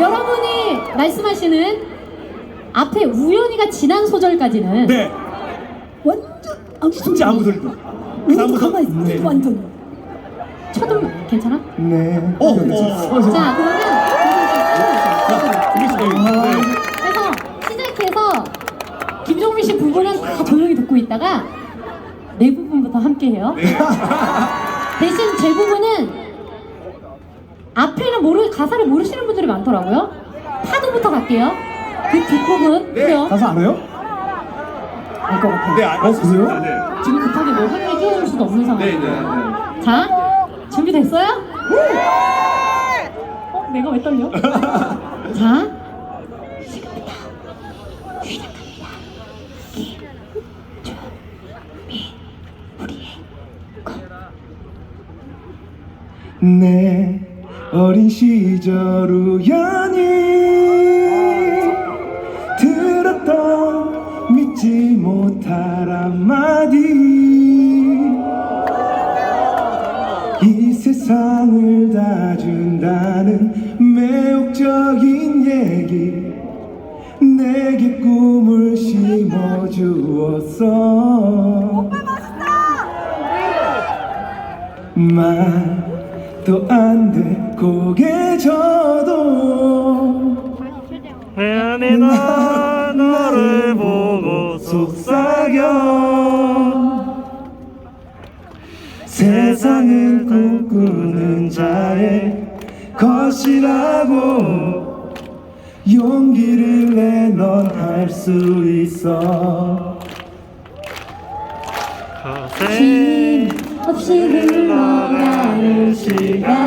여러분이 말씀하시는 앞에 우연히가 지난 소절까지는 네. 완전 아무 진짜 아무 소리도. 우리도 가만히 있어. 네. 우리도 완전. 초등 괜찮아? 네. 어, 어. 자 그러면 우리 씨, 네. 그래서 시작해서 김종민 씨 부분은 다 조용히 듣고 있다가 내 부분부터 함께해요. 대신 제 부분은 앞에는 모르 가사를 모르시는 분들이 많더라고요. 파도부터 갈게요. 그 뒷부분 네. 그죠? 가사 알아요? 알 것 같아요. 네, 알겠습니다. 네. 지금 급하게 뭐 화면에 띄워줄 수도 없는 상황. 네, 네. 자, 준비됐어요? 어, 내가 왜 떨려? 자, 지금부터 시작합니다. 우리의 내 어린 시절 우연히 들었던 믿지 못할 한마디. 이 세상을 다 준다는 매혹적인 얘기. 내게 꿈을 심어주었어. 말 도안돼 고개 져도 미안해 나 너를 보고 속삭여. 세상은 꿈꾸는 자의 것이라고 용기를 내넌할수 있어. 가세 없이 흘러 가는 시간